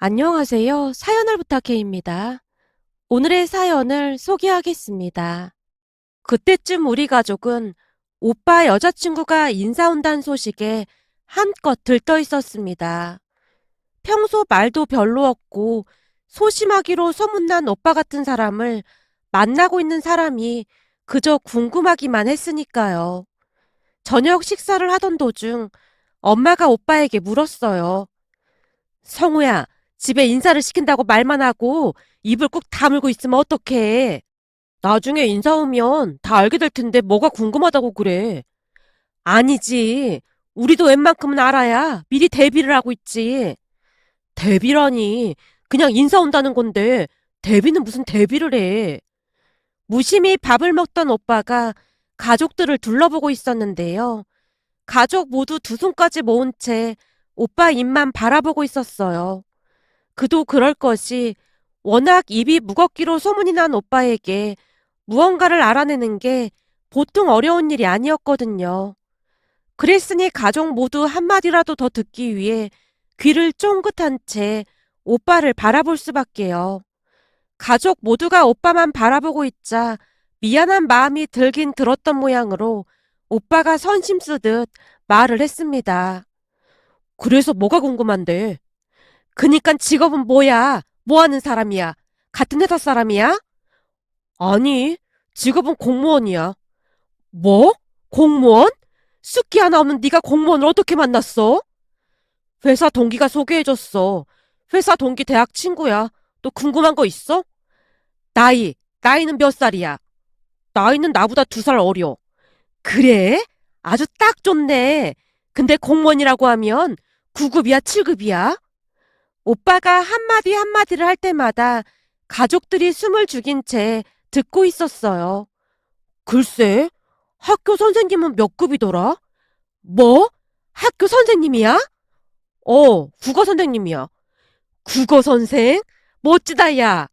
안녕하세요. 사연을 부탁해입니다. 오늘의 사연을 소개하겠습니다. 그때쯤 우리 가족은 오빠 여자친구가 인사 온다는 소식에 한껏 들떠 있었습니다. 평소 말도 별로 없고 소심하기로 소문난 오빠 같은 사람을 만나고 있는 사람이 그저 궁금하기만 했으니까요. 저녁 식사를 하던 도중 엄마가 오빠에게 물었어요. 성우야, 집에 인사를 시킨다고 말만 하고 입을 꾹 다물고 있으면 어떡해. 나중에 인사 오면 다 알게 될 텐데 뭐가 궁금하다고 그래. 아니지. 우리도 웬만큼은 알아야 미리 대비를 하고 있지. 대비라니. 그냥 인사 온다는 건데 대비는 무슨 대비를 해. 무심히 밥을 먹던 오빠가 가족들을 둘러보고 있었는데요. 가족 모두 두 손까지 모은 채 오빠 입만 바라보고 있었어요. 그도 그럴 것이 워낙 입이 무겁기로 소문이 난 오빠에게 무언가를 알아내는 게 보통 어려운 일이 아니었거든요. 그랬으니 가족 모두 한마디라도 더 듣기 위해 귀를 쫑긋한 채 오빠를 바라볼 수밖에요. 가족 모두가 오빠만 바라보고 있자 미안한 마음이 들긴 들었던 모양으로 오빠가 선심 쓰듯 말을 했습니다. 그래서 뭐가 궁금한데? 그니깐 직업은 뭐야? 뭐 하는 사람이야? 같은 회사 사람이야? 아니, 직업은 공무원이야. 뭐? 공무원? 숫기 하나 없는 네가 공무원을 어떻게 만났어? 회사 동기가 소개해줬어. 회사 동기 대학 친구야. 또 궁금한 거 있어? 나이, 나이는 몇 살이야? 나이는 나보다 두 살 어려. 그래? 아주 딱 좋네. 근데 공무원이라고 하면 9급이야, 7급이야? 오빠가 한마디 한마디를 할 때마다 가족들이 숨을 죽인 채 듣고 있었어요. 글쎄, 학교 선생님은 몇 급이더라? 뭐? 학교 선생님이야? 어, 국어 선생님이야. 국어 선생? 멋지다, 야.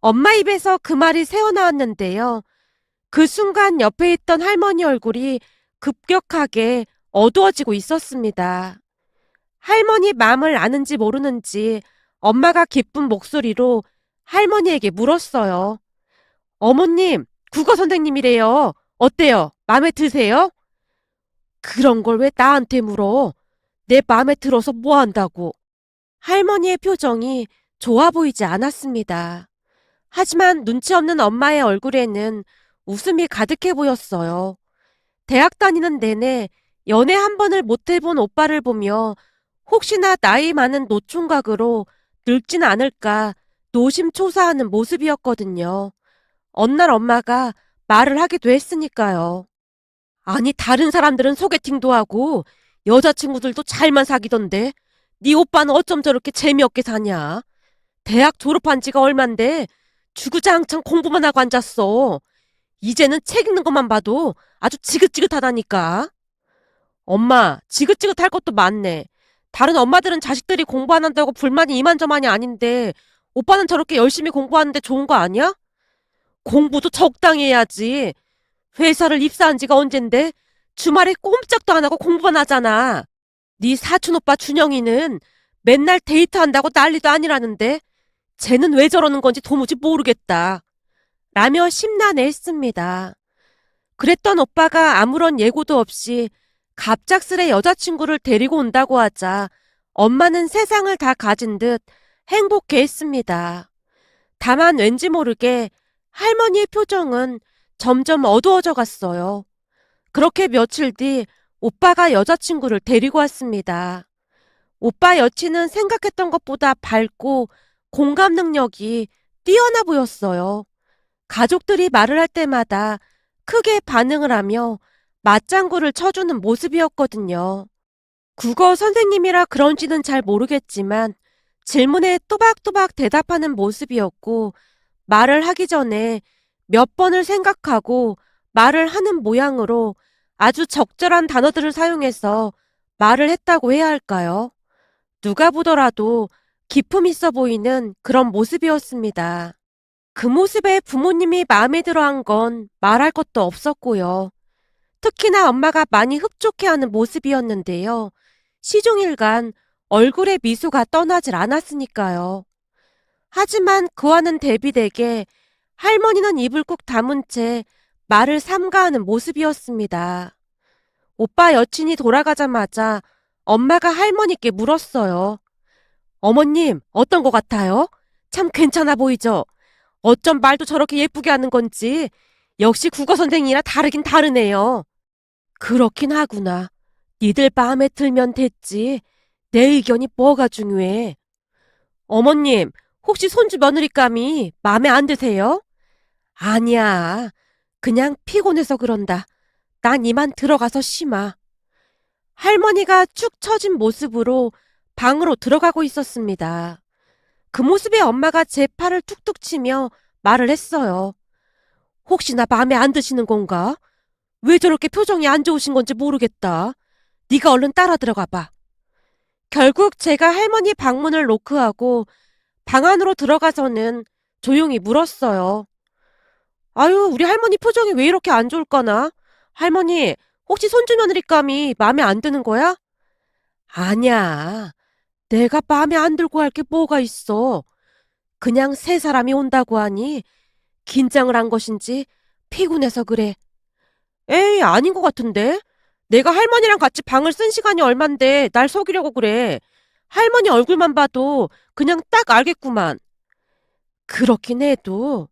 엄마 입에서 그 말이 새어나왔는데요. 그 순간 옆에 있던 할머니 얼굴이 급격하게 어두워지고 있었습니다. 할머니 마음을 아는지 모르는지 엄마가 기쁜 목소리로 할머니에게 물었어요. 어머님, 국어 선생님이래요. 어때요? 마음에 드세요? 그런 걸 왜 나한테 물어? 내 마음에 들어서 뭐 한다고? 할머니의 표정이 좋아 보이지 않았습니다. 하지만 눈치 없는 엄마의 얼굴에는 웃음이 가득해 보였어요. 대학 다니는 내내 연애 한 번을 못 해본 오빠를 보며 혹시나 나이 많은 노총각으로 늙진 않을까 노심초사하는 모습이었거든요. 어느 날 엄마가 말을 하기도 했으니까요. 아니 다른 사람들은 소개팅도 하고 여자친구들도 잘만 사귀던데 네 오빠는 어쩜 저렇게 재미없게 사냐? 대학 졸업한 지가 얼만데 주구장창 공부만 하고 앉았어. 이제는 책 읽는 것만 봐도 아주 지긋지긋하다니까. 엄마, 지긋지긋할 것도 많네. 다른 엄마들은 자식들이 공부 안 한다고 불만이 이만저만이 아닌데 오빠는 저렇게 열심히 공부하는데 좋은 거 아니야? 공부도 적당히 해야지. 회사를 입사한 지가 언젠데 주말에 꼼짝도 안 하고 공부만 하잖아. 네 사촌 오빠 준영이는 맨날 데이트한다고 난리도 아니라는데 쟤는 왜 저러는 건지 도무지 모르겠다. 라며 심란해했습니다. 그랬던 오빠가 아무런 예고도 없이 갑작스레 여자친구를 데리고 온다고 하자 엄마는 세상을 다 가진 듯 행복해 했습니다. 다만 왠지 모르게 할머니의 표정은 점점 어두워져 갔어요. 그렇게 며칠 뒤 오빠가 여자친구를 데리고 왔습니다. 오빠 여친은 생각했던 것보다 밝고 공감 능력이 뛰어나 보였어요. 가족들이 말을 할 때마다 크게 반응을 하며 맞장구를 쳐주는 모습이었거든요. 국어 선생님이라 그런지는 잘 모르겠지만 질문에 또박또박 대답하는 모습이었고 말을 하기 전에 몇 번을 생각하고 말을 하는 모양으로 아주 적절한 단어들을 사용해서 말을 했다고 해야 할까요? 누가 보더라도 기품 있어 보이는 그런 모습이었습니다. 그 모습에 부모님이 마음에 들어 한 건 말할 것도 없었고요. 특히나 엄마가 많이 흡족해하는 모습이었는데요. 시종일관 얼굴에 미소가 떠나질 않았으니까요. 하지만 그와는 대비되게 할머니는 입을 꾹 다문 채 말을 삼가하는 모습이었습니다. 오빠 여친이 돌아가자마자 엄마가 할머니께 물었어요. 어머님, 어떤 것 같아요? 참 괜찮아 보이죠? 어쩜 말도 저렇게 예쁘게 하는 건지 역시 국어 선생이라 다르긴 다르네요. 그렇긴 하구나. 니들 마음에 들면 됐지. 내 의견이 뭐가 중요해. 어머님, 혹시 손주 며느리감이 마음에 안 드세요? 아니야. 그냥 피곤해서 그런다. 난 이만 들어가서 쉬마. 할머니가 축 처진 모습으로 방으로 들어가고 있었습니다. 그 모습에 엄마가 제 팔을 툭툭 치며 말을 했어요. 혹시나 마음에 안 드시는 건가? 왜 저렇게 표정이 안 좋으신 건지 모르겠다. 네가 얼른 따라 들어가 봐. 결국 제가 할머니 방문을 노크하고 방 안으로 들어가서는 조용히 물었어요. 아유, 우리 할머니 표정이 왜 이렇게 안 좋을까나? 할머니, 혹시 손주 며느리감이 마음에 안 드는 거야? 아니야. 내가 마음에 안 들고 할 게 뭐가 있어. 그냥 세 사람이 온다고 하니 긴장을 한 것인지 피곤해서 그래. 에이, 아닌 것 같은데? 내가 할머니랑 같이 방을 쓴 시간이 얼만데 날 속이려고 그래. 할머니 얼굴만 봐도 그냥 딱 알겠구만. 그렇긴 해도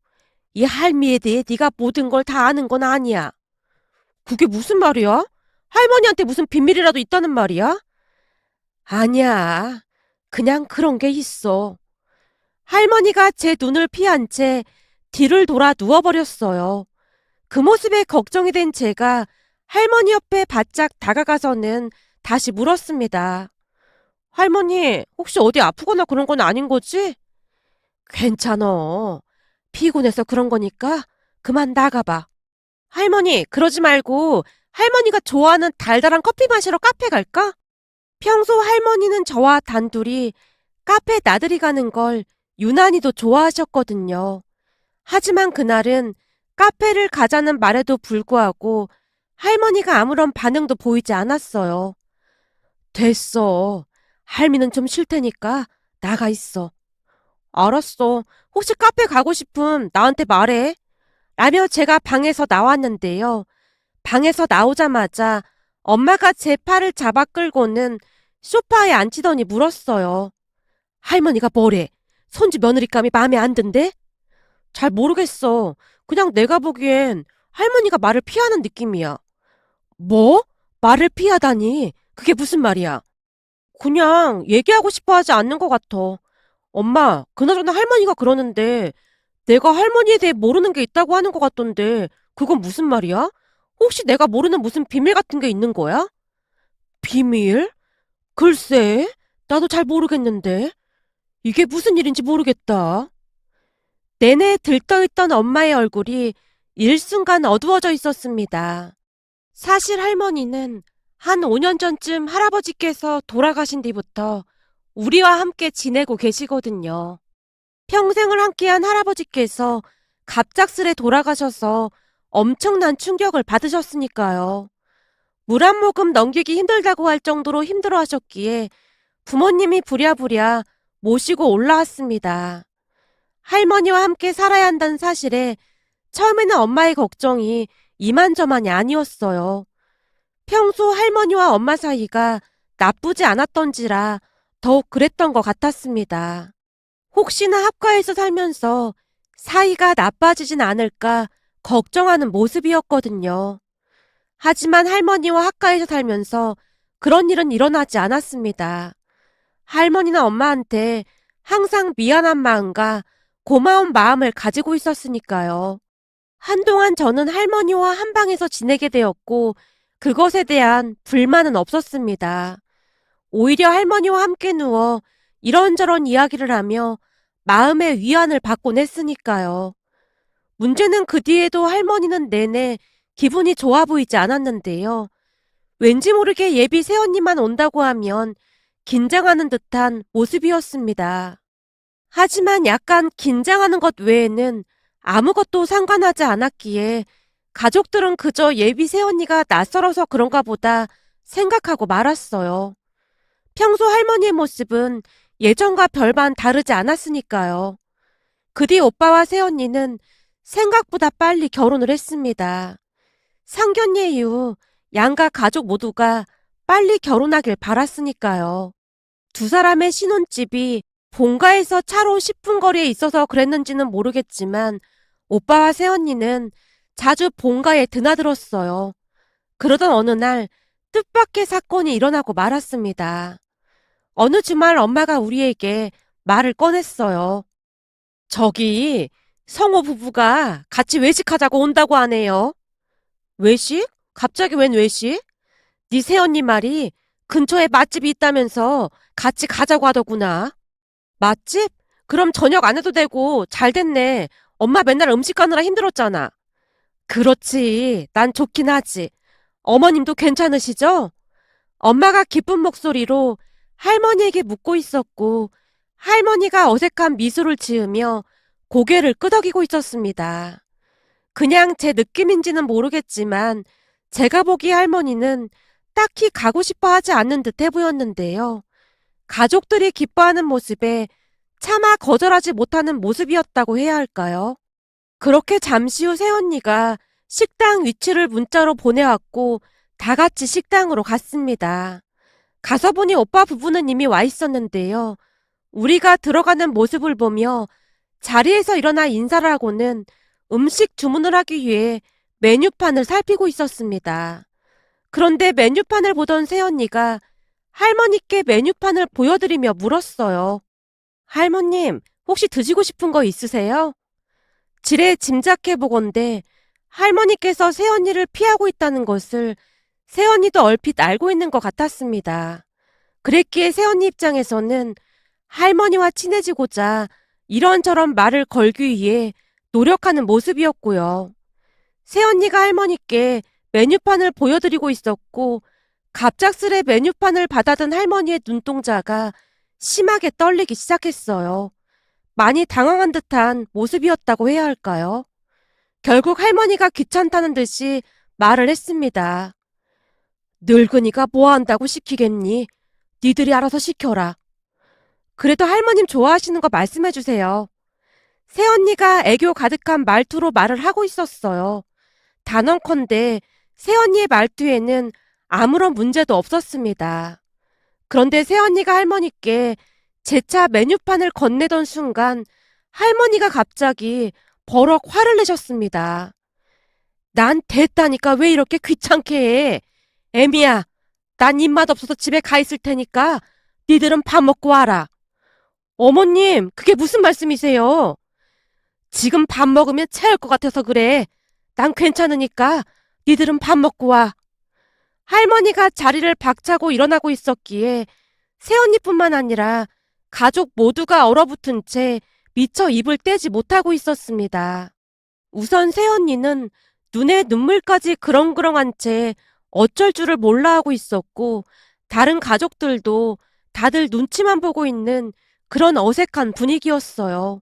이 할미에 대해 네가 모든 걸 다 아는 건 아니야. 그게 무슨 말이야? 할머니한테 무슨 비밀이라도 있다는 말이야? 아니야. 그냥 그런 게 있어. 할머니가 제 눈을 피한 채 뒤를 돌아 누워버렸어요. 그 모습에 걱정이 된 제가 할머니 옆에 바짝 다가가서는 다시 물었습니다. 할머니, 혹시 어디 아프거나 그런 건 아닌 거지? 괜찮어. 피곤해서 그런 거니까 그만 나가봐. 할머니, 그러지 말고 할머니가 좋아하는 달달한 커피 마시러 카페 갈까? 평소 할머니는 저와 단둘이 카페 나들이 가는 걸 유난히도 좋아하셨거든요. 하지만 그날은 카페를 가자는 말에도 불구하고 할머니가 아무런 반응도 보이지 않았어요. 됐어. 할미는 좀 쉴 테니까 나가 있어. 알았어. 혹시 카페 가고 싶음 나한테 말해. 라며 제가 방에서 나왔는데요. 방에서 나오자마자 엄마가 제 팔을 잡아 끌고는 소파에 앉히더니 물었어요. 할머니가 뭐래? 손주 며느리감이 마음에 안 든대? 잘 모르겠어. 그냥 내가 보기엔 할머니가 말을 피하는 느낌이야. 뭐? 말을 피하다니? 그게 무슨 말이야? 그냥 얘기하고 싶어 하지 않는 것 같아. 엄마, 그나저나 할머니가 그러는데 내가 할머니에 대해 모르는 게 있다고 하는 것 같던데 그건 무슨 말이야? 혹시 내가 모르는 무슨 비밀 같은 게 있는 거야? 비밀? 글쎄, 나도 잘 모르겠는데. 이게 무슨 일인지 모르겠다. 내내 들떠있던 엄마의 얼굴이 일순간 어두워져 있었습니다. 사실 할머니는 한 5년 전쯤 할아버지께서 돌아가신 뒤부터 우리와 함께 지내고 계시거든요. 평생을 함께한 할아버지께서 갑작스레 돌아가셔서 엄청난 충격을 받으셨으니까요. 물 한 모금 넘기기 힘들다고 할 정도로 힘들어 하셨기에 부모님이 부랴부랴 모시고 올라왔습니다. 할머니와 함께 살아야 한다는 사실에 처음에는 엄마의 걱정이 이만저만이 아니었어요. 평소 할머니와 엄마 사이가 나쁘지 않았던지라 더욱 그랬던 것 같았습니다. 혹시나 합가해서 살면서 사이가 나빠지진 않을까 걱정하는 모습이었거든요. 하지만 할머니와 학가에서 살면서 그런 일은 일어나지 않았습니다. 할머니나 엄마한테 항상 미안한 마음과 고마운 마음을 가지고 있었으니까요. 한동안 저는 할머니와 한 방에서 지내게 되었고 그것에 대한 불만은 없었습니다. 오히려 할머니와 함께 누워 이런저런 이야기를 하며 마음의 위안을 받곤 했으니까요. 문제는 그 뒤에도 할머니는 내내 기분이 좋아 보이지 않았는데요. 왠지 모르게 예비 새언니만 온다고 하면 긴장하는 듯한 모습이었습니다. 하지만 약간 긴장하는 것 외에는 아무것도 상관하지 않았기에 가족들은 그저 예비 새언니가 낯설어서 그런가 보다 생각하고 말았어요. 평소 할머니의 모습은 예전과 별반 다르지 않았으니까요. 그 뒤 오빠와 새언니는 생각보다 빨리 결혼을 했습니다. 상견례 이후 양가 가족 모두가 빨리 결혼하길 바랐으니까요. 두 사람의 신혼집이 본가에서 차로 10분 거리에 있어서 그랬는지는 모르겠지만 오빠와 새언니는 자주 본가에 드나들었어요. 그러던 어느 날 뜻밖의 사건이 일어나고 말았습니다. 어느 주말 엄마가 우리에게 말을 꺼냈어요. 저기 성호 부부가 같이 외식하자고 온다고 하네요. 외식? 갑자기 웬 외식? 네 새언니 말이 근처에 맛집이 있다면서 같이 가자고 하더구나. 맛집? 그럼 저녁 안 해도 되고 잘 됐네. 엄마 맨날 음식 가느라 힘들었잖아. 그렇지. 난 좋긴 하지. 어머님도 괜찮으시죠? 엄마가 기쁜 목소리로 할머니에게 묻고 있었고, 할머니가 어색한 미소를 지으며 고개를 끄덕이고 있었습니다. 그냥 제 느낌인지는 모르겠지만, 제가 보기 할머니는 딱히 가고 싶어 하지 않는 듯해 보였는데요. 가족들이 기뻐하는 모습에 차마 거절하지 못하는 모습이었다고 해야 할까요? 그렇게 잠시 후 새언니가 식당 위치를 문자로 보내왔고 다 같이 식당으로 갔습니다. 가서 보니 오빠 부부는 이미 와 있었는데요. 우리가 들어가는 모습을 보며 자리에서 일어나 인사를 하고는 음식 주문을 하기 위해 메뉴판을 살피고 있었습니다. 그런데 메뉴판을 보던 새언니가 할머니께 메뉴판을 보여드리며 물었어요. 할머님, 혹시 드시고 싶은 거 있으세요? 지레 짐작해 보건대 할머니께서 새언니를 피하고 있다는 것을 새언니도 얼핏 알고 있는 것 같았습니다. 그랬기에 새언니 입장에서는 할머니와 친해지고자 이런저런 말을 걸기 위해 노력하는 모습이었고요. 새언니가 할머니께 메뉴판을 보여드리고 있었고 갑작스레 메뉴판을 받아든 할머니의 눈동자가 심하게 떨리기 시작했어요. 많이 당황한 듯한 모습이었다고 해야 할까요? 결국 할머니가 귀찮다는 듯이 말을 했습니다. 늙은이가 뭐 한다고 시키겠니? 니들이 알아서 시켜라. 그래도 할머님 좋아하시는 거 말씀해 주세요. 새언니가 애교 가득한 말투로 말을 하고 있었어요. 단언컨대 새언니의 말투에는 아무런 문제도 없었습니다. 그런데 새언니가 할머니께 제 차 메뉴판을 건네던 순간 할머니가 갑자기 버럭 화를 내셨습니다. 난 됐다니까 왜 이렇게 귀찮게 해? 애미야, 난 입맛 없어서 집에 가 있을 테니까 니들은 밥 먹고 와라. 어머님, 그게 무슨 말씀이세요? 지금 밥 먹으면 체할 것 같아서 그래. 난 괜찮으니까 니들은 밥 먹고 와. 할머니가 자리를 박차고 일어나고 있었기에 새언니뿐만 아니라 가족 모두가 얼어붙은 채 미처 입을 떼지 못하고 있었습니다. 우선 새언니는 눈에 눈물까지 그렁그렁한 채 어쩔 줄을 몰라 하고 있었고 다른 가족들도 다들 눈치만 보고 있는 그런 어색한 분위기였어요.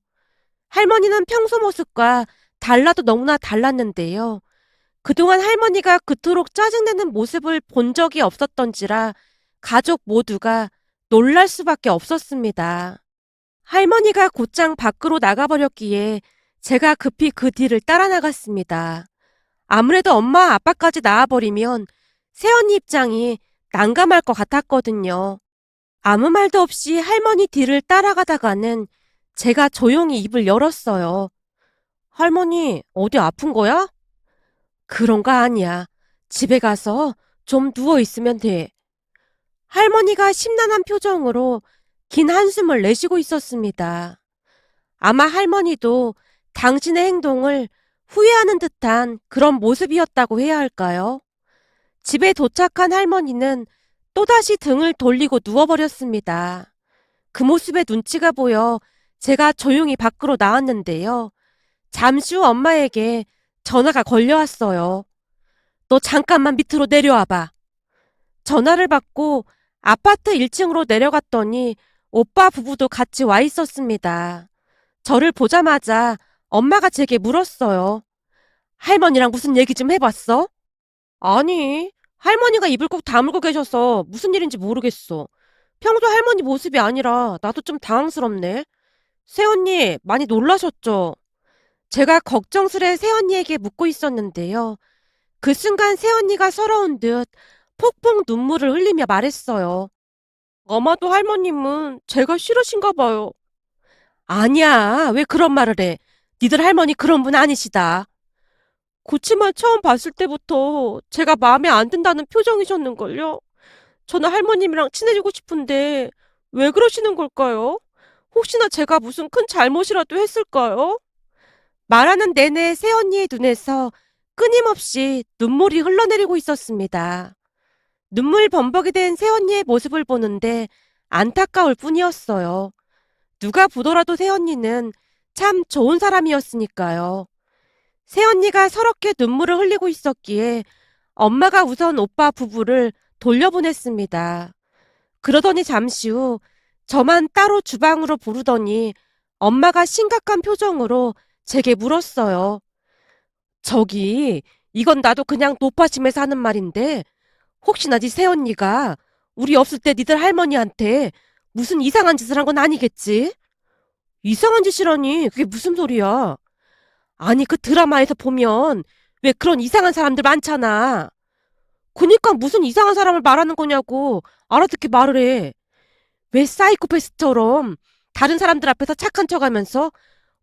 할머니는 평소 모습과 달라도 너무나 달랐는데요. 그동안 할머니가 그토록 짜증내는 모습을 본 적이 없었던지라 가족 모두가 놀랄 수밖에 없었습니다. 할머니가 곧장 밖으로 나가버렸기에 제가 급히 그 뒤를 따라 나갔습니다. 아무래도 엄마 아빠까지 나와버리면 새언니 입장이 난감할 것 같았거든요. 아무 말도 없이 할머니 뒤를 따라가다가는 제가 조용히 입을 열었어요. 할머니, 어디 아픈 거야? 그런 거 아니야. 집에 가서 좀 누워 있으면 돼. 할머니가 심란한 표정으로 긴 한숨을 내쉬고 있었습니다. 아마 할머니도 당신의 행동을 후회하는 듯한 그런 모습이었다고 해야 할까요? 집에 도착한 할머니는 또다시 등을 돌리고 누워버렸습니다. 그 모습에 눈치가 보여 제가 조용히 밖으로 나왔는데요. 잠시 후 엄마에게 전화가 걸려왔어요. 너 잠깐만 밑으로 내려와봐. 전화를 받고 아파트 1층으로 내려갔더니 오빠 부부도 같이 와 있었습니다. 저를 보자마자 엄마가 제게 물었어요. 할머니랑 무슨 얘기 좀 해봤어? 아니, 할머니가 입을 꼭 다물고 계셔서 무슨 일인지 모르겠어. 평소 할머니 모습이 아니라 나도 좀 당황스럽네. 새언니, 많이 놀라셨죠? 제가 걱정스레 새언니에게 묻고 있었는데요. 그 순간 새언니가 서러운 듯 폭풍 눈물을 흘리며 말했어요. 아마도 할머님은 제가 싫으신가 봐요. 아니야, 왜 그런 말을 해? 니들 할머니 그런 분 아니시다. 그치만 처음 봤을 때부터 제가 마음에 안 든다는 표정이셨는걸요? 저는 할머님이랑 친해지고 싶은데 왜 그러시는 걸까요? 혹시나 제가 무슨 큰 잘못이라도 했을까요? 말하는 내내 새언니의 눈에서 끊임없이 눈물이 흘러내리고 있었습니다. 눈물 범벅이 된 새언니의 모습을 보는데 안타까울 뿐이었어요. 누가 보더라도 새언니는 참 좋은 사람이었으니까요. 새언니가 서럽게 눈물을 흘리고 있었기에 엄마가 우선 오빠 부부를 돌려보냈습니다. 그러더니 잠시 후 저만 따로 주방으로 부르더니 엄마가 심각한 표정으로 제게 물었어요. 저기, 이건 나도 그냥 노파심에서 하는 말인데, 혹시나 네 새언니가 우리 없을 때 니들 할머니한테 무슨 이상한 짓을 한 건 아니겠지? 이상한 짓이라니, 그게 무슨 소리야? 아니, 그 드라마에서 보면 왜 그런 이상한 사람들 많잖아. 그니까 무슨 이상한 사람을 말하는 거냐고 알아듣게 말을 해. 왜 사이코패스처럼 다른 사람들 앞에서 착한 척 하면서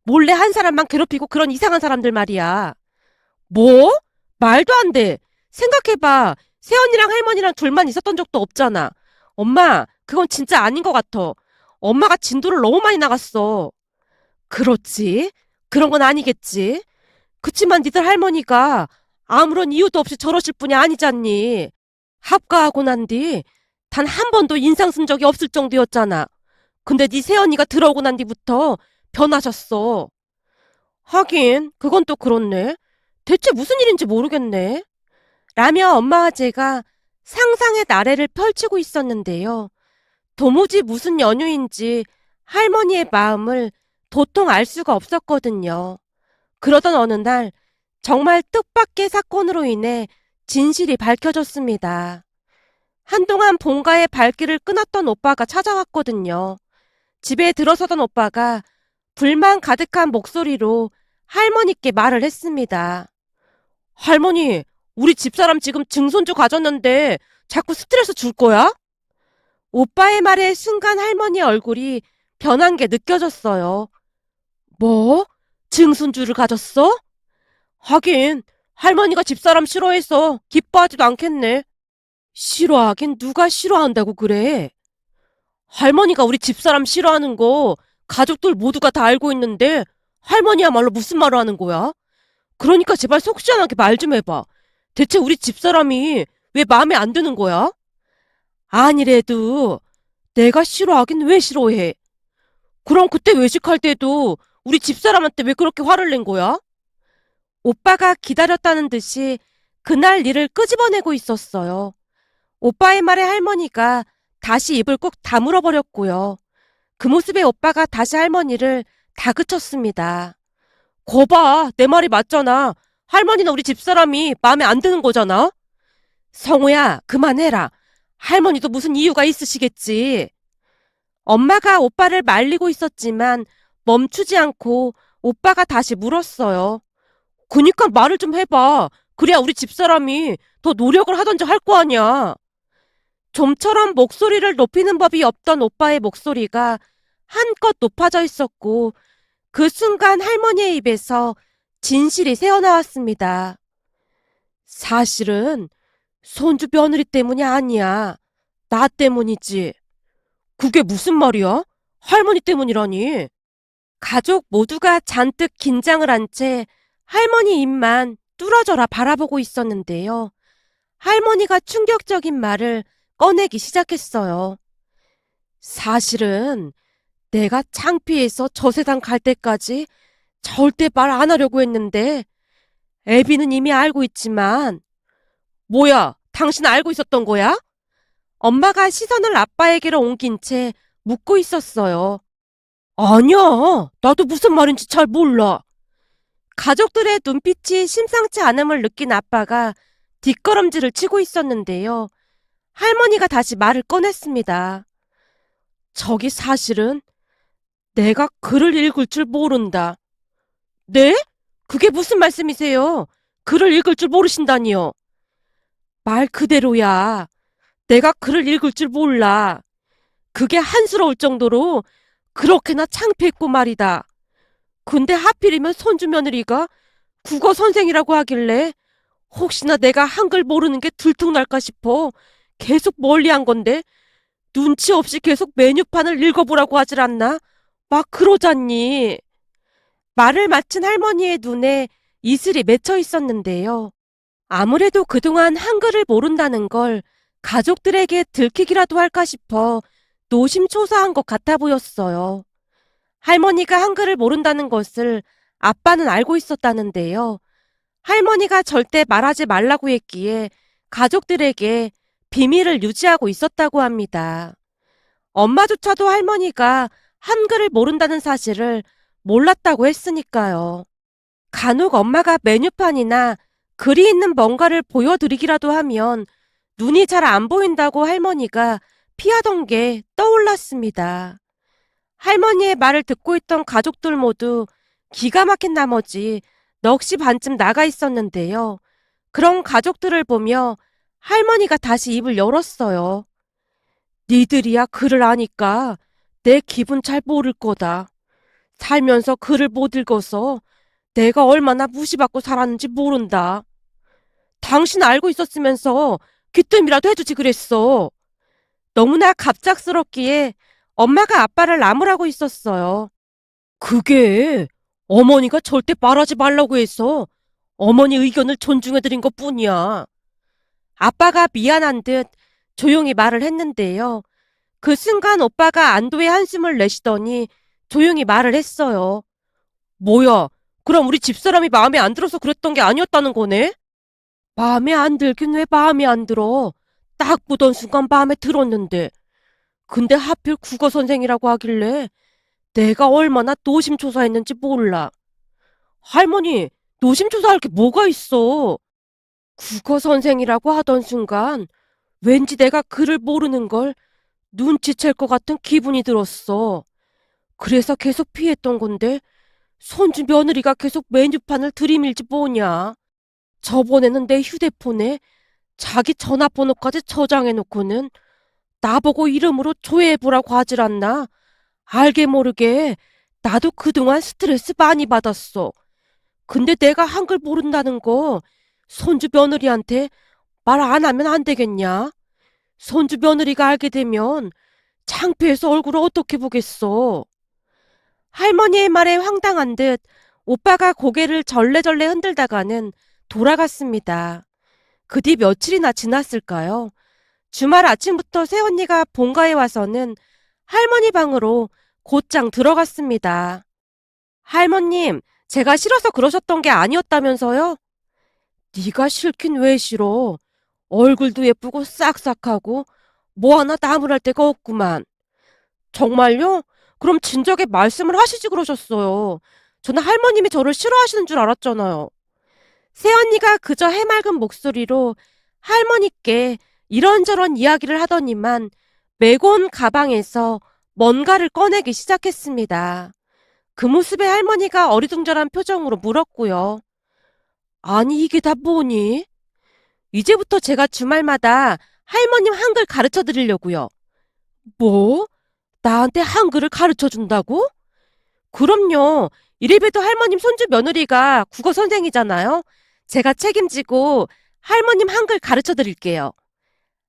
몰래 한 사람만 괴롭히고 그런 이상한 사람들 말이야. 뭐? 말도 안 돼. 생각해봐. 새언니랑 할머니랑 둘만 있었던 적도 없잖아. 엄마, 그건 진짜 아닌 것 같아. 엄마가 진도를 너무 많이 나갔어. 그렇지. 그런 건 아니겠지. 그치만 니들 할머니가 아무런 이유도 없이 저러실 분이 아니잖니. 합가하고 난 뒤 단 한 번도 인상 쓴 적이 없을 정도였잖아. 근데 네 새언니가 들어오고 난 뒤부터 변하셨어. 하긴 그건 또 그렇네. 대체 무슨 일인지 모르겠네. 라며 엄마와 제가 상상의 나래를 펼치고 있었는데요. 도무지 무슨 연유인지 할머니의 마음을 도통 알 수가 없었거든요. 그러던 어느 날 정말 뜻밖의 사건으로 인해 진실이 밝혀졌습니다. 한동안 본가의 발길을 끊었던 오빠가 찾아왔거든요. 집에 들어서던 오빠가 불만 가득한 목소리로 할머니께 말을 했습니다. 할머니, 우리 집사람 지금 증손주 가졌는데 자꾸 스트레스 줄 거야? 오빠의 말에 순간 할머니 얼굴이 변한 게 느껴졌어요. 뭐? 증손주를 가졌어? 하긴 할머니가 집사람 싫어해서 기뻐하지도 않겠네. 싫어하긴 누가 싫어한다고 그래? 할머니가 우리 집사람 싫어하는 거 가족들 모두가 다 알고 있는데 할머니야말로 무슨 말을 하는 거야? 그러니까 제발 속 시원하게 말 좀 해봐. 대체 우리 집사람이 왜 마음에 안 드는 거야? 아니래도 내가 싫어하긴 왜 싫어해? 그럼 그때 외식할 때도 우리 집사람한테 왜 그렇게 화를 낸 거야? 오빠가 기다렸다는 듯이 그날 일을 끄집어내고 있었어요. 오빠의 말에 할머니가 다시 입을 꼭 다물어 버렸고요. 그 모습에 오빠가 다시 할머니를 다그쳤습니다. 거봐, 내 말이 맞잖아. 할머니는 우리 집사람이 마음에 안 드는 거잖아. 성우야, 그만해라. 할머니도 무슨 이유가 있으시겠지. 엄마가 오빠를 말리고 있었지만 멈추지 않고 오빠가 다시 물었어요. 그니까 말을 좀 해봐. 그래야 우리 집사람이 더 노력을 하던지 할 거 아니야. 좀처럼 목소리를 높이는 법이 없던 오빠의 목소리가 한껏 높아져 있었고 그 순간 할머니의 입에서 진실이 새어나왔습니다. 사실은 손주 며느리 때문이 아니야. 나 때문이지. 그게 무슨 말이야? 할머니 때문이라니. 가족 모두가 잔뜩 긴장을 한 채 할머니 입만 뚫어져라 바라보고 있었는데요. 할머니가 충격적인 말을 꺼내기 시작했어요. 사실은 내가 창피해서 저 세상 갈 때까지 절대 말 안 하려고 했는데 애비는 이미 알고 있지만 뭐야 당신 알고 있었던 거야? 엄마가 시선을 아빠에게로 옮긴 채 묻고 있었어요. 아니야 나도 무슨 말인지 잘 몰라. 가족들의 눈빛이 심상치 않음을 느낀 아빠가 뒷걸음질을 치고 있었는데요. 할머니가 다시 말을 꺼냈습니다. 저기 사실은 내가 글을 읽을 줄 모른다. 네? 그게 무슨 말씀이세요? 글을 읽을 줄 모르신다니요. 말 그대로야. 내가 글을 읽을 줄 몰라. 그게 한스러울 정도로 그렇게나 창피했고 말이다. 근데 하필이면 손주 며느리가 국어 선생이라고 하길래 혹시나 내가 한글 모르는 게 들통날까 싶어 계속 멀리 한 건데 눈치 없이 계속 메뉴판을 읽어보라고 하질 않나? 막 그러잖니. 말을 마친 할머니의 눈에 이슬이 맺혀 있었는데요. 아무래도 그동안 한글을 모른다는 걸 가족들에게 들키기라도 할까 싶어 노심초사한 것 같아 보였어요. 할머니가 한글을 모른다는 것을 아빠는 알고 있었다는데요. 할머니가 절대 말하지 말라고 했기에 가족들에게 비밀을 유지하고 있었다고 합니다. 엄마조차도 할머니가 한글을 모른다는 사실을 몰랐다고 했으니까요. 간혹 엄마가 메뉴판이나 글이 있는 뭔가를 보여드리기라도 하면 눈이 잘 안 보인다고 할머니가 피하던 게 떠올랐습니다. 할머니의 말을 듣고 있던 가족들 모두 기가 막힌 나머지 넋이 반쯤 나가 있었는데요. 그런 가족들을 보며 할머니가 다시 입을 열었어요. 니들이야 글을 아니까 내 기분 잘 모를 거다. 살면서 글을 못 읽어서 내가 얼마나 무시받고 살았는지 모른다. 당신 알고 있었으면서 귀뜸이라도 해주지 그랬어. 너무나 갑작스럽기에 엄마가 아빠를 나무라고 있었어요. 그게 어머니가 절대 말하지 말라고 해서 어머니 의견을 존중해드린 것 뿐이야. 아빠가 미안한 듯 조용히 말을 했는데요. 그 순간 오빠가 안도의 한숨을 내쉬더니 조용히 말을 했어요. 뭐야, 그럼 우리 집사람이 마음에 안 들어서 그랬던 게 아니었다는 거네? 마음에 안 들긴 왜 마음에 안 들어? 딱 보던 순간 마음에 들었는데. 근데 하필 국어 선생이라고 하길래 내가 얼마나 노심초사했는지 몰라. 할머니, 노심초사할 게 뭐가 있어? 국어 선생이라고 하던 순간 왠지 내가 글을 모르는 걸 눈치챌 것 같은 기분이 들었어. 그래서 계속 피했던 건데 손주 며느리가 계속 메뉴판을 들이밀지 뭐냐. 저번에는 내 휴대폰에 자기 전화번호까지 저장해놓고는 나보고 이름으로 조회해보라고 하질 않나. 알게 모르게 나도 그동안 스트레스 많이 받았어. 근데 내가 한글 모른다는 거 손주 며느리한테 말 안 하면 안 되겠냐? 손주 며느리가 알게 되면 창피해서 얼굴을 어떻게 보겠어? 할머니의 말에 황당한 듯 오빠가 고개를 절레절레 흔들다가는 돌아갔습니다. 그 뒤 며칠이나 지났을까요? 주말 아침부터 새언니가 본가에 와서는 할머니 방으로 곧장 들어갔습니다. 할머님, 제가 싫어서 그러셨던 게 아니었다면서요? 네가 싫긴 왜 싫어? 얼굴도 예쁘고 싹싹하고 뭐 하나 나무랄 데가 없구만. 정말요? 그럼 진작에 말씀을 하시지 그러셨어요. 저는 할머님이 저를 싫어하시는 줄 알았잖아요. 새언니가 그저 해맑은 목소리로 할머니께 이런저런 이야기를 하더니만 온 가방에서 뭔가를 꺼내기 시작했습니다. 그 모습에 할머니가 어리둥절한 표정으로 물었고요. 아니, 이게 다 뭐니? 이제부터 제가 주말마다 할머님 한글 가르쳐 드리려고요. 뭐? 나한테 한글을 가르쳐 준다고? 그럼요. 이래봬도 할머님 손주 며느리가 국어 선생이잖아요. 제가 책임지고 할머님 한글 가르쳐 드릴게요.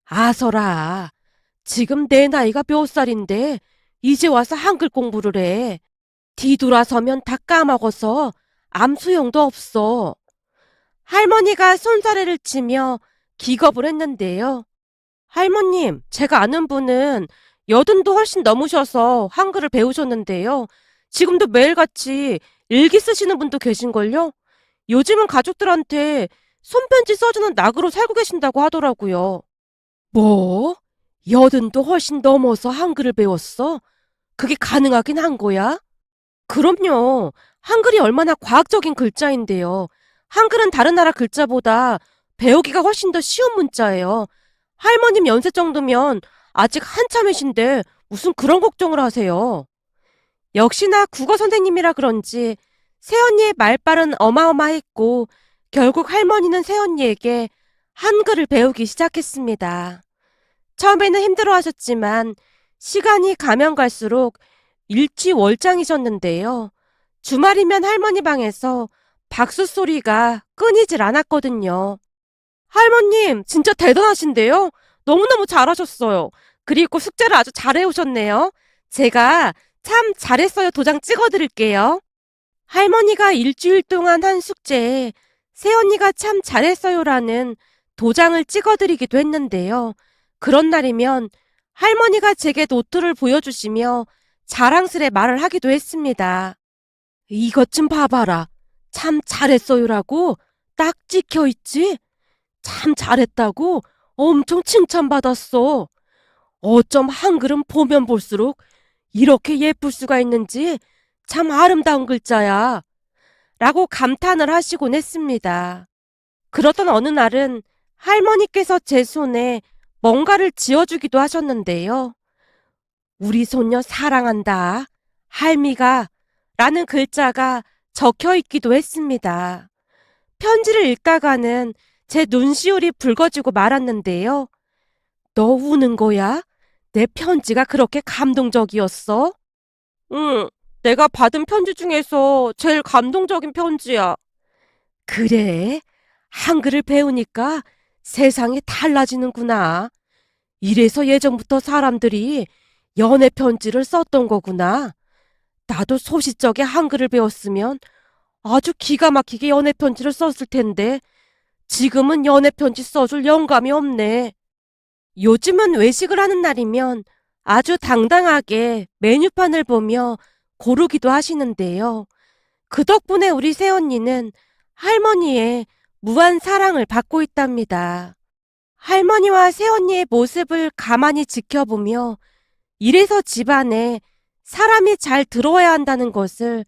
아서라. 지금 내 나이가 몇 살인데 이제 와서 한글 공부를 해. 뒤돌아서면 다 까먹어서 암 소용도 없어. 할머니가 손사래를 치며 기겁을 했는데요. 할머님, 제가 아는 분은 여든도 훨씬 넘으셔서 한글을 배우셨는데요. 지금도 매일같이 일기 쓰시는 분도 계신걸요? 요즘은 가족들한테 손편지 써주는 낙으로 살고 계신다고 하더라고요. 뭐? 여든도 훨씬 넘어서 한글을 배웠어? 그게 가능하긴 한 거야? 그럼요. 한글이 얼마나 과학적인 글자인데요. 한글은 다른 나라 글자보다 배우기가 훨씬 더 쉬운 문자예요. 할머님 연세 정도면 아직 한참이신데 무슨 그런 걱정을 하세요? 역시나 국어 선생님이라 그런지 새언니의 말발은 어마어마했고 결국 할머니는 새언니에게 한글을 배우기 시작했습니다. 처음에는 힘들어 하셨지만 시간이 가면 갈수록 일취월장이셨는데요. 주말이면 할머니 방에서 박수 소리가 끊이질 않았거든요. 할머님, 진짜 대단하신데요? 너무너무 잘하셨어요. 그리고 숙제를 아주 잘해 오셨네요. 제가 참 잘했어요 도장 찍어드릴게요. 할머니가 일주일 동안 한 숙제에 새언니가 참 잘했어요라는 도장을 찍어드리기도 했는데요. 그런 날이면 할머니가 제게 노트를 보여주시며 자랑스레 말을 하기도 했습니다. 이것 좀 봐봐라. 참 잘했어요라고 딱 찍혀 있지? 참 잘했다고 엄청 칭찬받았어. 어쩜 한글은 보면 볼수록 이렇게 예쁠 수가 있는지 참 아름다운 글자야. 라고 감탄을 하시곤 했습니다. 그러던 어느 날은 할머니께서 제 손에 뭔가를 지어주기도 하셨는데요. 우리 손녀 사랑한다. 할미가 라는 글자가 적혀 있기도 했습니다. 편지를 읽다가는 제 눈시울이 붉어지고 말았는데요. 너 우는 거야? 내 편지가 그렇게 감동적이었어? 응, 내가 받은 편지 중에서 제일 감동적인 편지야. 그래? 한글을 배우니까 세상이 달라지는구나. 이래서 예전부터 사람들이 연애 편지를 썼던 거구나. 나도 소시적에 한글을 배웠으면 아주 기가 막히게 연애 편지를 썼을 텐데 지금은 연애 편지 써줄 영감이 없네. 요즘은 외식을 하는 날이면 아주 당당하게 메뉴판을 보며 고르기도 하시는데요. 그 덕분에 우리 새언니는 할머니의 무한 사랑을 받고 있답니다. 할머니와 새언니의 모습을 가만히 지켜보며 이래서 집안에 사람이 잘 들어와야 한다는 것을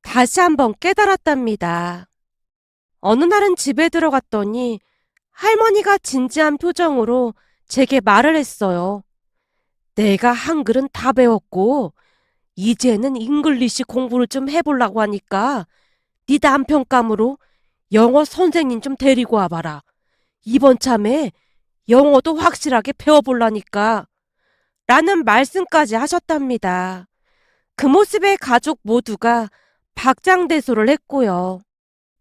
다시 한번 깨달았답니다. 어느 날은 집에 들어갔더니 할머니가 진지한 표정으로 제게 말을 했어요. 내가 한글은 다 배웠고 이제는 잉글리시 공부를 좀 해보려고 하니까 네 남편감으로 영어 선생님 좀 데리고 와봐라. 이번 참에 영어도 확실하게 배워볼라니까. 라는 말씀까지 하셨답니다. 그 모습에 가족 모두가 박장대소를 했고요.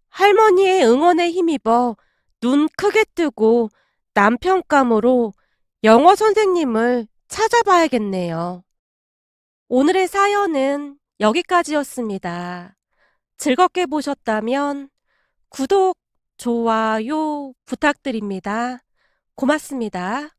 할머니의 응원에 힘입어 눈 크게 뜨고 남편감으로 영어 선생님을 찾아봐야겠네요. 오늘의 사연은 여기까지였습니다. 즐겁게 보셨다면 구독, 좋아요 부탁드립니다. 고맙습니다.